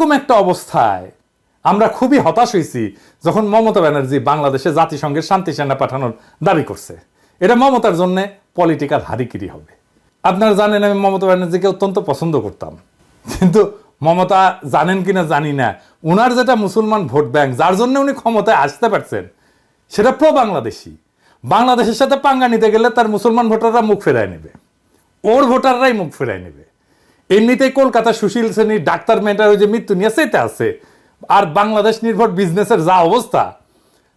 এরকম একটা অবস্থায় আমরা খুবই হতাশ হয়েছি যখন মমতা ব্যানার্জি বাংলাদেশে জাতিসংঘের শান্তি সেনা পাঠানোর দাবি করছে। এটা মমতার জন্য পলিটিক্যাল হারিকিরি হবে। আপনারা জানেন, আমি মমতা ব্যানার্জিকে অত্যন্ত পছন্দ করতাম। কিন্তু মমতা জানেন কিনা জানি না। উনার যেটা মুসলমান ভোট ব্যাংক, যার জন্য উনি ক্ষমতায় আসতে পারছেন, সেটা প্রো বাংলাদেশি বাংলাদেশের সাথে পাঙ্গা নিতে গেলে তার মুসলমান ভোটাররা মুখ ফেরায় নেবে। ওর ভোটাররাই মুখ ফেরায় নেবে। এমনিতেই কলকাতা সুশীল শ্রেণির ডাক্তার মেয়েটার ওই যে মৃত্যু নিয়ে সেটা আছে। আর বাংলাদেশ নির্ভর বিজনেসের যা অবস্থা,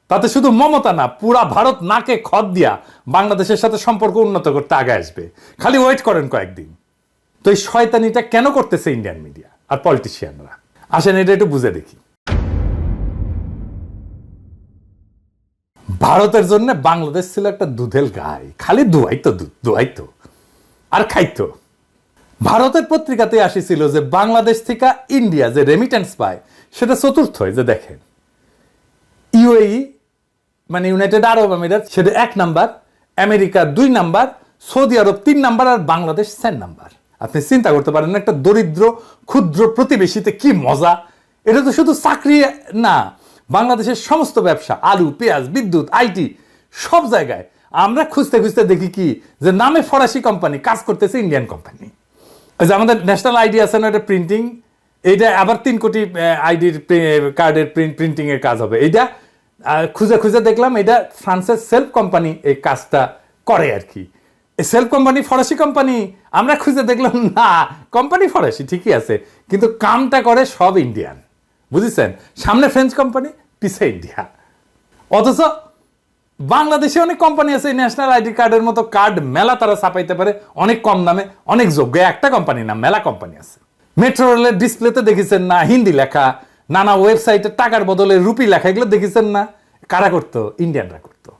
তাতে শুধু মমতা না, পুরা ভারত নাকে খদ দিয়া বাংলাদেশের সাথে সম্পর্ক উন্নত করতে আগে আসবে। খালি ওয়েট করেন কয়েকদিন। তো এই শয়তানিটা কেন করতেছে ইন্ডিয়ান মিডিয়া আর পলিটিশিয়ানরা আসেন, এটা একটু বুঝে দেখি। ভারতের জন্য বাংলাদেশ ছিল একটা দুধেল গাই। খালি দুয়াইতো দুধ দুয়াইতো। আর খাইতো। ভারতের পত্রিকাতে আসিছিল যে বাংলাদেশ থেকে ইন্ডিয়া যে রেমিটেন্স পায়, সেটা চতুর্থ যে দেখেন। ইউএই মানে ইউনাইটেড আরব আমিরাত সেটা এক নাম্বার আমেরিকা দুই নাম্বার সৌদি আরব তিন নাম্বার, আর বাংলাদেশ চার নাম্বার। আপনি চিন্তা করতে পারেন একটা দরিদ্র, ক্ষুদ্র প্রতিবেশীতে কি মজা? এটা তো শুধু চাকরি না, বাংলাদেশের সমস্ত ব্যবসা, আলু, পেঁয়াজ, বিদ্যুৎ আইটি সব জায়গায়। আমরা খুঁজতে খুঁজতে দেখি কি, যে নামে ফরাসি কোম্পানি কাজ করতেছে ইন্ডিয়ান কোম্পানি। ওই যে আমাদের ন্যাশনাল আইডি আছে না, এটা প্রিন্টিং এইটা আবার তিন কোটি আইডির কার্ডের প্রিন্টিং এর কাজ হবে। এইটা খুঁজে খুঁজে দেখলাম এটা ফ্রান্সের সেলফ কোম্পানি এই কাজটা করে আর কি। সেলফ কোম্পানি ফরাসি কোম্পানি আমরা খুঁজে দেখলাম, না কোম্পানি ফরাসি, ঠিকই আছে। কিন্তু কামটা করে সব ইন্ডিয়ান বুঝেছেন? সামনে ফ্রেঞ্চ কোম্পানি পিছে ইন্ডিয়া অথচ বাংলাদেশে অনেক কোম্পানি আছে ন্যাশনাল আইডি কার্ডের মতো কার্ড মেলা তারা ছাপাইতে পারে। অনেক কম দামে, অনেক যোগ্য। একটা কোম্পানি না, মেলা কোম্পানি আছে। মেট্রো রেলের ডিসপ্লেতে দেখেছেন না, হিন্দি লেখা। নানা ওয়েবসাইটে টাকার বদলে রুপি লেখা, এগুলো দেখেছেন না? কারা করতো? ইন্ডিয়ানরা করতো।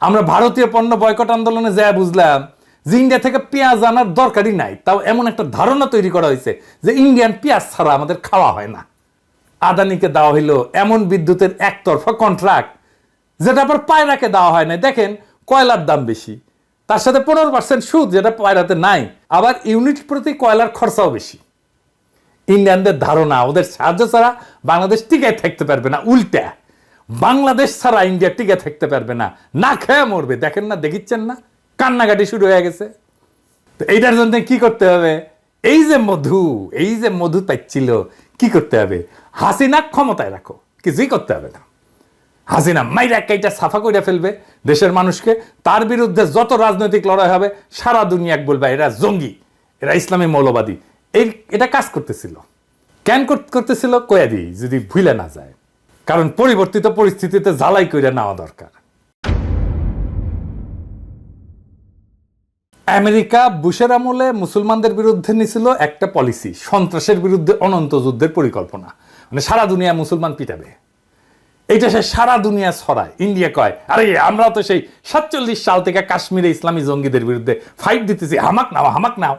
আমরা ভারতীয় পণ্য বয়কট আন্দোলনে যা বুঝলাম যে ইন্ডিয়া থেকে পেঁয়াজ আনার দরকারই নাই। তাও এমন একটা ধারণা তৈরি করা হয়েছে যে ইন্ডিয়ান পেঁয়াজ ছাড়া আমাদের খাওয়া হয় না। আদানিকে দেওয়া হইল এমন বিদ্যুতের একতরফা কন্ট্রাক্ট যেটা আবার পায়রাকে দেওয়া হয় না দেখেন, কয়লার দাম বেশি। তার সাথে পনেরো পার্সেন্ট সুদ যেটা পায়রাতে নাই, আবার ইউনিট প্রতি কয়লার খরচাও বেশি। ইন্ডিয়ানদের ধারণা, ওদের সাহায্য ছাড়া বাংলাদেশ টিকে থাকতে পারবে না, উল্টা। বাংলাদেশ ছাড়া ইন্ডিয়া টিকে থাকতে পারবে না। না খেয়ে মরবে। দেখেন না, দেখিচ্ছেন না? কান্নাকাটি শুরু হয়ে গেছে। তো এইটার জন্য কি করতে হবে? এই যে মধু, এই যে মধু পাচ্ছিল কি করতে হবে? হাসিনা ক্ষমতায় রাখো, কিছুই করতে হবে না। হাসিনা মাইরা কাইটা সাফা করে ফেলবে দেশের মানুষকে, তার বিরুদ্ধে যত রাজনৈতিক লড়াই হবে, সারা দুনিয়াক বলবে, এরা জঙ্গি, এরা ইসলামী মৌলবাদী। এই, এটা কাজ করতেছিল। কেন করতেছিল? কয়া দিই, যদি ভুলে না যায়। কারণ পরিবর্তিত পরিস্থিতিতে জ্বালাই করে নেওয়া দরকার। আমেরিকা বুশের আমলে মুসলমানদের বিরুদ্ধে নিছিল একটা পলিসি সন্ত্রাসের বিরুদ্ধে অনন্ত যুদ্ধের পরিকল্পনা। মানে সারা দুনিয়া মুসলমান পিটাবে। এইটা সে সারা দুনিয়া ছড়ায়। ইন্ডিয়া কয়, আরে আমরা তো সেই সাতচল্লিশ সাল থেকে কাশ্মীরে ইসলামী জঙ্গিদের বিরুদ্ধে ফাইট দিতেছি। হামাক নাও হামাক নাও।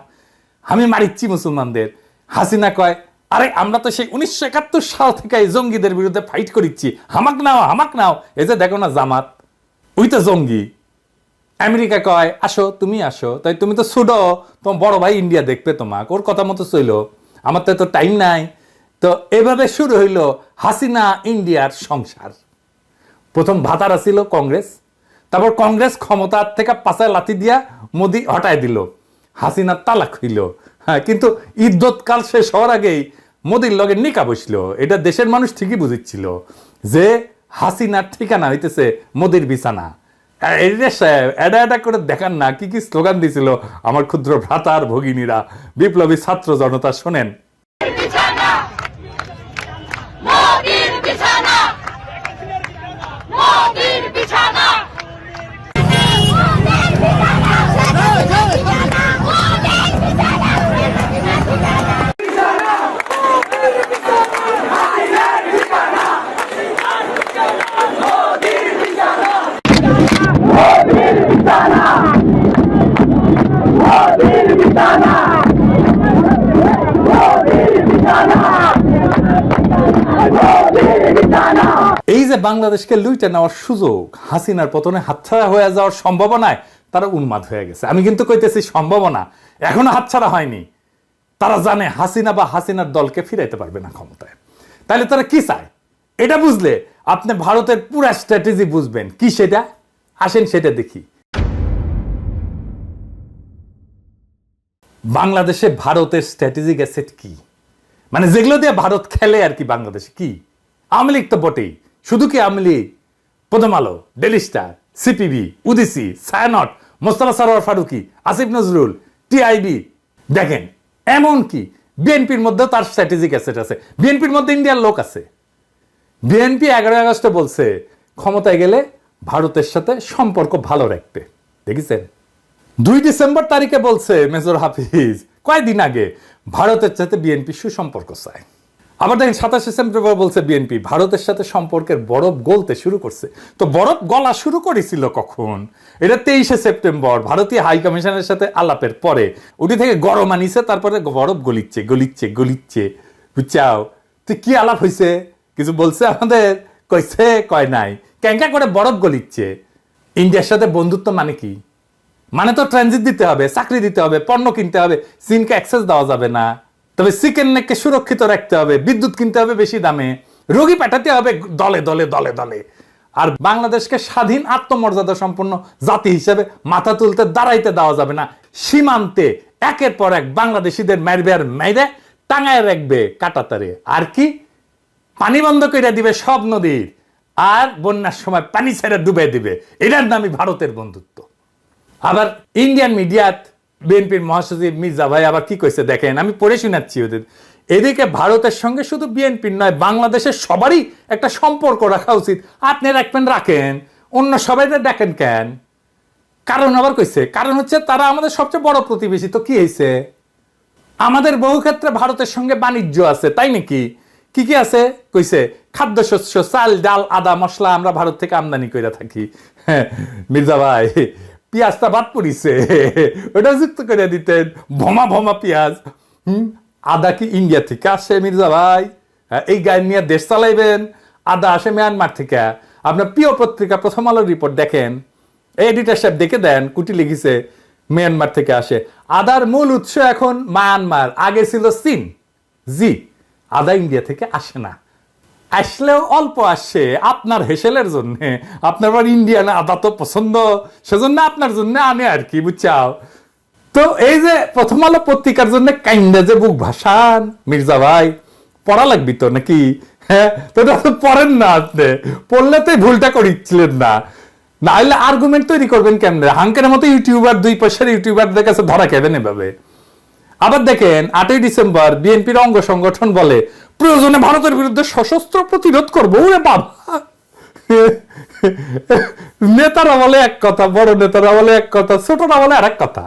আমি মারিচ্ছি মুসলমানদের। হাসিনা কয়, আরে, আমরা তো সেই উনিশশো একাত্তর সাল থেকে এই জঙ্গিদের বিরুদ্ধে ফাইট করিচ্ছি। হামাক নাও হামাক নাও। এই যে দেখো না জামাত, ওই তো জঙ্গি। আমেরিকা কয়, আসো, তুমি আসো। তাই তুমি তো ছুডো তোমার বড় ভাই ইন্ডিয়া দেখবে তোমাকে। ওর কথা মতো চইলো। আমার তো এত টাইম নাই। তো এভাবে শুরু হইল হাসিনা ইন্ডিয়ার সংসার। প্রথম ভাতারা ছিল কংগ্রেস, তারপর কংগ্রেস ক্ষমতার থেকে পাশায় লাথি দিয়া মোদি হটায় দিল। হাসিনা তালাক হইল। হ্যাঁ কিন্তু ইদ্যৎকাল শেষ হওয়ার আগেই মোদির লগে নিকা বসল। এটা দেশের মানুষ ঠিকই বুঝিচ্ছিল যে হাসিনার ঠিকানা হইতেছে মোদির বিছানা। এডা এডা করে দেখান না, কি কি স্লোগান দিছিল আমার ক্ষুদ্র ভ্রাতার ভগিনীরা। বিপ্লবী ছাত্র জনতা, শোনেন। বাংলাদেশকে লুইটে নেওয়ার সুযোগ হাসিনার পতনে হাতছাড়া হয়ে যাওয়ার সম্ভাবনায় তারা উন্মাদ হয়ে গেছে। আমি কিন্তু কইতেছি সম্ভাবনা, এখনও হাতছাড়া হয়নি। তারা জানে হাসিনা বা হাসিনার দলকে ফিরাইতে পারবে না ক্ষমতায়। তাহলে তারা কি চায়? এটা বুঝলে আপনি ভারতের পুরা স্ট্র্যাটেজি বুঝবেন। কি সেটা? আসেন সেটা দেখি। বাংলাদেশে ভারতের স্ট্র্যাটেজিক অ্যাসেট কি? মানে যেগুলো দিয়ে ভারত খেলে আর কি বাংলাদেশে কি? আওয়ামী লীগ তো বটেই। শুধু কি Awami League? Prothom Alo daily star CPB Udichi Chhayanaut Mostafa Sarwar Farooki, Asif Nazrul TIB দেখেন, এমন কি? বিএনপির মধ্যেও তার স্ট্র্যাটেজিক অ্যাসেট আছে। বিএনপির মধ্যে ইন্ডিয়ার লোক আছে। বিএনপি এগারোই আগস্টে বলছে, ক্ষমতায় গেলে ভারতের সাথে সম্পর্ক ভালো রাখতে। দেখেছেন? দুই ডিসেম্বর তারিখে বলছে মেজর হাফিজ কয়েকদিন আগে ভারতের সাথে বিএনপি সুসম্পর্ক চায়। আবার দেখেন সাতাশে সেপ্টেম্বর বলছে বিএনপি, ভারতের সাথে সম্পর্কের বরফ গলতে শুরু করছে। তো বরফ গলা শুরু করেছিল কখন? এটা তেইশে সেপ্টেম্বর, ভারতীয় হাই কমিশনের সাথে আলাপের পরে। উঠি থেকে গরম আনিছে, তারপরে বরফ গলিচ্ছে গলিচ্ছে গলিচ্ছে। বুঝছাও? তুই কি আলাপ হয়েছে কিছু বলছে আমাদের? কইছে, কয় নাই। ক্যাঙ্কা করে বরফ গলিচ্ছে। ইন্ডিয়ার সাথে বন্ধুত্ব মানে কি? মানে তো ট্রানজিট দিতে হবে, চাকরি দিতে হবে, পণ্য কিনতে হবে। চীনকে অ্যাক্সেস দেওয়া যাবে না। তবে চিকেন নেককে সুরক্ষিত রাখতে হবে, বিদ্যুৎ কিনতে হবে বেশি দামে, রোগী পাঠাতে হবে দলে দলে দলে দলে। আর বাংলাদেশকে স্বাধীন আত্মমর্যাদা সম্পন্ন জাতি হিসেবে মাথা তুলতে, দাঁড়াইতে দেওয়া যাবে না। সীমান্তে একের পর এক বাংলাদেশিদের মারবে আর মাইরে টাঙায় রাখবে কাটাতারে। আর কি? পানি বন্ধ করে দিবে সব নদীর, আর বন্যার সময় পানি ছেড়ে ডুবে দিবে। এটার নামই ভারতের বন্ধুত্ব। আবার ইন্ডিয়ান মিডিয়াত বিএনপির মহাসচিব মির্জা ভাই আবার কি কইছে দেখেন? আমি পড়ে শোনাচ্ছি ওদের। এদিকে ভারতের সঙ্গে শুধু বিএনপির নয় বাংলাদেশের সবারই একটা সম্পর্ক রাখা উচিত। আপনি রাখবেন রাখেন। অন্য সবাই দেখেন কেন? কারণ আবার কইছে কারণ হচ্ছে তারা আমাদের সবচেয়ে বড় প্রতিবেশী। তো কি হয়েছে আমাদের বহু ক্ষেত্রে ভারতের সঙ্গে বাণিজ্য আছে তাই নাকি? কি কি আছে? কইছে খাদ্যশস্য চাল ডাল আদা মশলা আমরা ভারত থেকে আমদানি করে থাকি। হ্যাঁ, মির্জা ভাই পেঁয়াজটা বাদ পড়িছে ওটা যুক্ত করে দিতেন। ভমা ভমা পেঁয়াজ। হুম? আদা কি ইন্ডিয়া থেকে আসে মির্জা ভাই? এই গায়ে নিয়ে দেশ চালাইবেন। আদা আসে মিয়ানমার থেকে। আপনার প্রিয় পত্রিকা, প্রথম আলোর রিপোর্ট দেখেন। এডিটার সাহেব দেখে দেন, কুটি লিখেছে মিয়ানমার থেকে আসে। আদার মূল উৎস এখন মায়ানমার আগে ছিল চীন। জি, আদা ইন্ডিয়া থেকে আসে না। আসলেও অল্প আসে আপনার হেসেলের জন্য। আপনার আবার ইন্ডিয়ান আদা তো পছন্দ, সেজন্য আপনার জন্য আনে আর কি, বুঝছাও? তো এই যে প্রথম আলো পত্রিকার জন্য কাইন্ডা যে বুক ভাসান, মির্জা ভাই, পড়া লাগবি তো নাকি? হ্যাঁ তো পড়েন না আপনি। পড়লে তো ভুলটা করিচ্ছিলেন না। না হলে আর্গুমেন্ট তৈরি করবেন কেমনে? হাঙ্কের মতো ইউটিউবার দুই পয়সার ইউটিউবারদের কাছে ধরা খেবেন এভাবে আবার দেখেন আটই ডিসেম্বর বিএনপির অঙ্গ সংগঠন বলে, প্রয়োজনে ভারতের বিরুদ্ধে সশস্ত্র প্রতিরোধ করব। নেতারা বলে এক কথা, বড় নেতারা বলে এক কথা, ছোটরা বলে আরেক কথা।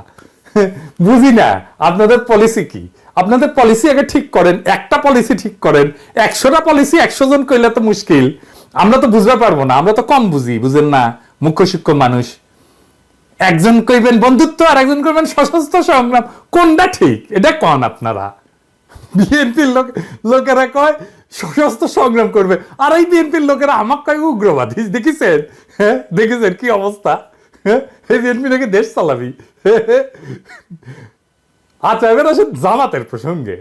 বুঝি না, আপনাদের পলিসি কি? আপনাদের পলিসি আগে ঠিক করেন, একটা পলিসি ঠিক করেন, একশোটা পলিসি একশো জন কইলে তো মুশকিল। আমরা তো বুঝতে পারব না, আমরা তো কম বুঝি, বুঝেন না? মুখ্য শিক্ষক মানুষ। একজন কইবেন বন্ধুত্ব আর একজন কইবেন সশস্ত্র সংগ্রাম। কোনটা ঠিক? এটা কন আপনারা? বিএনপির লোক লোকেরা কয়, সশস্ত্র সংগ্রাম করবে। আর এই বিএনপির লোকেরা আমাকে কয়, উগ্রবাদী। দেখেছেন? হ্যাঁ? দেখেছেন কি অবস্থা? হ্যাঁ? এই বিএনপি নাকি দেশ চালাবি? আচ্ছা এবার আসেন জামাতের প্রসঙ্গে।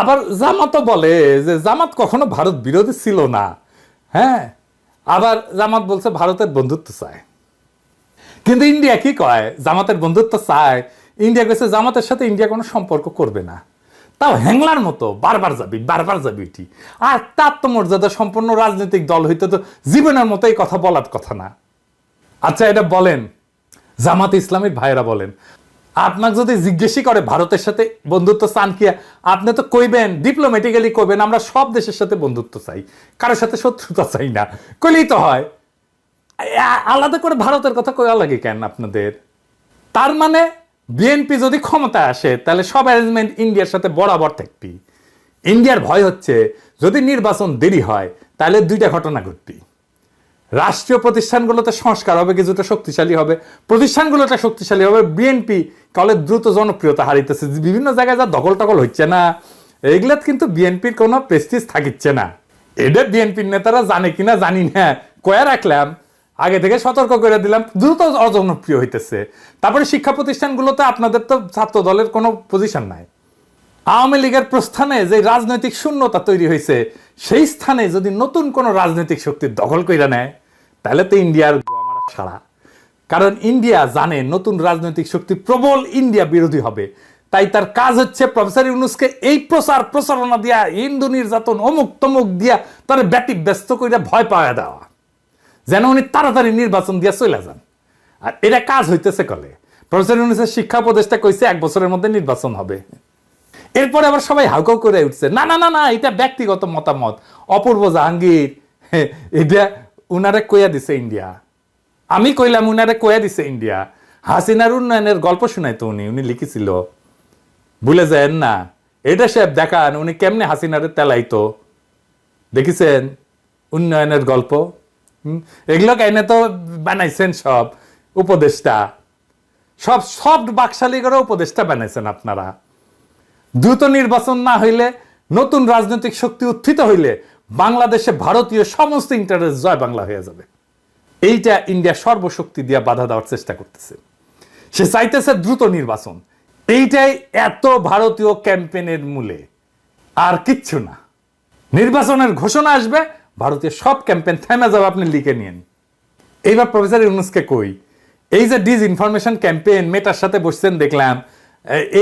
আবার জামাতও বলে যে, জামাত কখনো ভারত বিরোধী ছিল না। হ্যাঁ? আবার জামাত বলছে ভারতের বন্ধুত্ব চায়। কিন্তু ইন্ডিয়া কি কয়? জামাতের বন্ধুত্ব চায়। ইন্ডিয়া কইছে, জামাতের সাথে ইন্ডিয়া কোনো সম্পর্ক করবে না। তাও হ্যাংলার মতো বারবার যাবি বারবার যাবি এটি। আর তার তো মর্যাদা সম্পন্ন রাজনৈতিক দল হইতে তো জীবনের মতো এই কথা বলার কথা না। আচ্ছা এটা বলেন। জামাত ইসলামের ভাইয়েরা বলেন আপনাকে যদি জিজ্ঞেসই করে ভারতের সাথে বন্ধুত্ব চান কি? আপনি তো কইবেন ডিপ্লোম্যাটিক্যালি কইবেন, আমরা সব দেশের সাথে বন্ধুত্ব চাই। কারোর সাথে শত্রুতা চাই না। কইলেই তো হয়। আলাদা করে ভারতের কথা কয়া লাগে কেন আপনাদের? তার মানে বিএনপি যদি ক্ষমতায় আসে, তাহলে সব অ্যারেঞ্জমেন্ট ইন্ডিয়ার সাথে বরাবর থাকবি। ইন্ডিয়ার ভয় হচ্ছে, যদি নির্বাচন দেরি হয়, তাহলে দুইটা ঘটনা ঘটবি। রাষ্ট্রীয় প্রতিষ্ঠানগুলোতে সংস্কার হবে, কিছুটা শক্তিশালী হবে। প্রতিষ্ঠানগুলোটা শক্তিশালী হবে বিএনপি কলে দ্রুত জনপ্রিয়তা হারিতেছে। বিভিন্ন জায়গায় যা দখল টকল হচ্ছে না এগুলাত কিন্তু বিএনপির কোনো প্রেস্টিজ থাকিচ্ছে না। এটা বিএনপির নেতারা জানে কিনা জানি না, কয়া রাখলাম, আগে থেকে সতর্ক করে দিলাম, দ্রুত অজনপ্রিয় হইতেছে। তারপরে শিক্ষা প্রতিষ্ঠানগুলোতে আপনাদের তো ছাত্র দলের কোনো পজিশন নাই। আওয়ামী লীগের প্রস্থানে যে রাজনৈতিক শূন্যতা তৈরি হয়েছে, সেই স্থানে যদি নতুন কোনো রাজনৈতিক শক্তি দখল করে নেয়, তাহলে তো ইন্ডিয়ার গোয়ামারা সারা। কারণ ইন্ডিয়া জানে নতুন রাজনৈতিক শক্তি প্রবল ইন্ডিয়া বিরোধী হবে। তাই তার কাজ হচ্ছে প্রফেসর ইউনুসকে এই প্রচার প্রচারণা দিয়া, হিন্দু নির্যাতন অমুক তমুক দিয়া তার ব্যাটি ব্যস্ত করে ভয় পাওয়া দেওয়া। যেন উনি তাড়াতাড়ি নির্বাচন দিয়া চলে যান। আর এটা কাজ হইতেছে কলে। প্রফেসর ইউনুসের শিক্ষা উপদেষ্টা কইছে, এক বছরের মধ্যে নির্বাচন হবে। এরপরে আবার সবাই হাউকাউ করে উঠছে। না না না না, এটা ব্যক্তিগত মতামত। অপূর্ব জাহাঙ্গীর, এটা উনারে কইয়া দিছে ইন্ডিয়া। আমি কইলাম উনারে কইয়া দিছে ইন্ডিয়া। হাসিনার উন্নয়নের গল্প শুনাইতো উনি উনি লিখেছিল। ভুলে যায় না। এটা সাহেব দেখান, উনি কেমনে হাসিনারে তেলাইতো। দেখিছেন? উন্নয়নের গল্প। এগুলো কাইনে তো বানাইছেন সব উপদেষ্টা। সব সব বাকশালী করে উপদেষ্টা বানাইছেন আপনারা। দ্রুত নির্বাচন না হইলে, নতুন রাজনৈতিক শক্তি উত্থিত হইলে বাংলাদেশে ভারতীয় সমস্ত ইন্টারেস্ট জয় বাংলা হয়ে যাবে। এইটা ইন্ডিয়া সর্বশক্তি দিয়ে বাধা দেওয়ার চেষ্টা করতেছে। সে চাইতেছে দ্রুত নির্বাচন। এইটাই এত ভারতীয় ক্যাম্পেনের মূলে। আর কিচ্ছু না। নির্বাচনের ঘোষণা আসবে, ভারতীয় সব ক্যাম্পেন থেমে যাবে, আপনি লিখে নিন এইবার প্রফেসর ইউনুসকে কই, এই যে ডিজ ইনফরমেশন ক্যাম্পেইন মেটার সাথে বসছেন, দেখলাম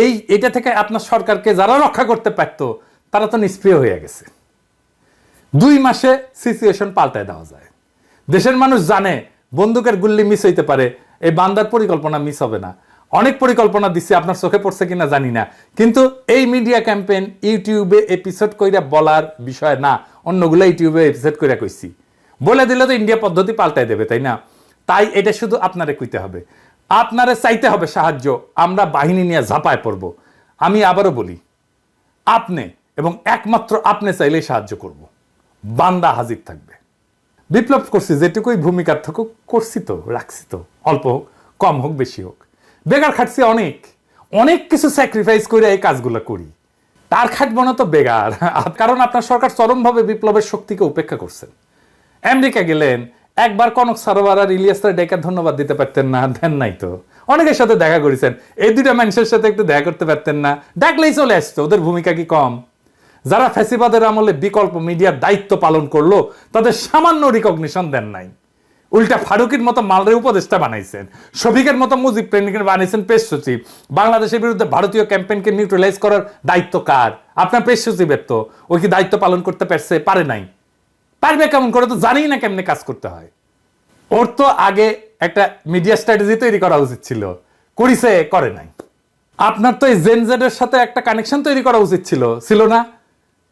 এই, এটা থেকে আপনার সরকারকে যারা রক্ষা করতে পারত, তারা তো নিষ্ক্রিয় হয়ে গেছে। দুই মাসে সিচুয়েশন পাল্টায় দেওয়া যায়। দেশের মানুষ জানে, বন্দুকের গুল্লি মিস হইতে পারে, এই বান্দার পরিকল্পনা মিস হবে না। অনেক পরিকল্পনা দিচ্ছে আপনার চোখে পড়ছে কিনা জানি না। কিন্তু এই মিডিয়া ক্যাম্পেইন ইউটিউবে এপিসোড কইরা বলার বিষয় না, অন্যগুলো ইউটিউবে এপিসোড কইরা কইছি। বলে দিলে তো ইন্ডিয়া পদ্ধতি পাল্টাই দেবে, তাই না? তাই এটা শুধু আপনারে কইতে হবে। আপনারে চাইতে হবে সাহায্য, আমরা বাহিনী নিয়ে ঝাঁপায় পড়ব। আমি আবারও বলি, আপনি এবং একমাত্র আপনি চাইলেই সাহায্য করব। বান্দা হাজির থাকবে। বিপ্লব করছি যেটুকুই ভূমিকার থেকে করছি তো, রাখছি তো, অল্প হোক, কম হোক, বেশি হোক। বেকার খাটছি অনেক অনেক কিছু স্যাক্রিফাইস করে এই কাজগুলো করি। তার খাটবো না তো বেগার, কারণ আপনার সরকার চরমভাবে বিপ্লবের শক্তিকে উপেক্ষা করছেন। আমেরিকা গেলেন একবার কনক সারোয়ার আর ইলিয়াসের ডেকে ধন্যবাদ দিতে পারতেন না, দেন নাই তো। অনেকের সাথে দেখা করেছেন। এই দুইটা মানুষের সাথে একটু দেখা করতে পারতেন না। ডাকলেই চলে আসতো ওদের ভূমিকা কি কম? যারা ফ্যাসিবাদের আমলে বিকল্প মিডিয়ার দায়িত্ব পালন করল, তাদের সামান্য রিকগনিশন দেন নাই। উল্টা ফারুকের মতো মালরে উপদেষ্টা বানাইছেন। শফিকের মতো মুজিব প্রেমিকের বানাইছেন পেশ সচিব। বাংলাদেশের বিরুদ্ধে ভারতীয় ক্যাম্পেইনকে নিউট্রালাইজ করার দায়িত্ব কার? আপনার পেশ সচিবের তো। ওই কি দায়িত্ব পালন করতে পারছে? পারে নাই। পারবে কেমন করে তো জানেই না কেমনে কাজ করতে হয়। ওর তো আগে একটা মিডিয়া স্ট্র্যাটেজি তৈরি করা উচিত ছিল। করিছে, করে নাই। আপনার তো এই জেনজেডের সাথে একটা কানেকশন তৈরি করা উচিত ছিল। ছিল না?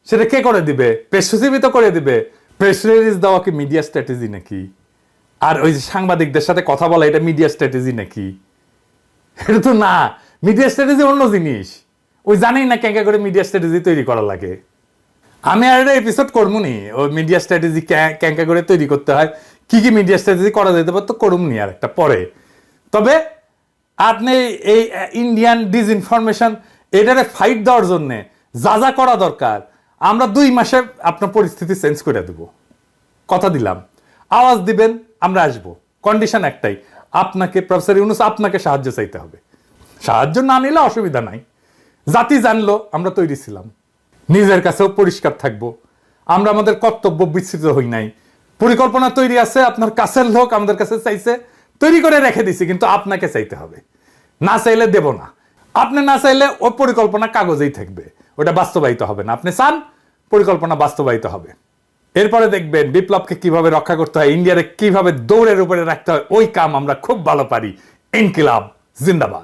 সেটা কে করে দিবে? প্রেস সচিবই তো করে দিবে। প্রেস রিলিজ দেওয়া কি মিডিয়া স্ট্র্যাটেজি নাকি? আর ওই যে সাংবাদিকদের সাথে কথা বলা, এটা মিডিয়া স্ট্র্যাটেজি নাকি? এটা তো না। মিডিয়া স্ট্র্যাটেজি অন্য জিনিস। ওই জানেই না ক্যাঙ্কা করে মিডিয়া স্ট্র্যাটেজি তৈরি করা লাগে। আমি আর একটা এপিসোড করব নি ওই মিডিয়া স্ট্র্যাটেজি ক্যাঙ্কা করে তৈরি করতে হয়। কি কি মিডিয়া স্ট্র্যাটেজি করা যেতে পারে তো করুম নি আর একটা পরে। তবে আপনি এই ইন্ডিয়ান ডিসইনফরমেশন এটারে ফাইট দেওয়ার জন্যে যা যা করা দরকার, আমরা দুই মাসে আপনার পরিস্থিতি চেঞ্জ করে দেব। কথা দিলাম। আওয়াজ দিবেন, আমরা আসব। কন্ডিশন একটাই, আপনাকে প্রফেসর ইউনুস আপনাকে সাহায্য চাইতে হবে। সাহায্য না নিলে অসুবিধা নাই। জাতি জানলো, আমরা তৈরি ছিলাম। নিজের কাছেও পরিষ্কার থাকব। আমরা আমাদের কর্তব্য বিস্তৃত হই নাই। পরিকল্পনা তৈরি আছে, আপনার কাছের লোক আমাদের কাছে চাইছে, তৈরি করে রেখে দিছি, কিন্তু আপনাকে চাইতে হবে। না চাইলে দেব না। আপনি না চাইলে ও পরিকল্পনা কাগজেই থাকবে। ওটা বাস্তবায়িত হবে না। আপনি চান, পরিকল্পনা বাস্তবায়িত হবে। এরপরে দেখবেন বিপ্লবকে কীভাবে রক্ষা করতে হয়, ইন্ডিয়ারে কীভাবে দৌড়ের উপরে রাখতে হয়, ওই কাম আমরা খুব ভালো পারি। ইনকিলাব, জিন্দাবাদ।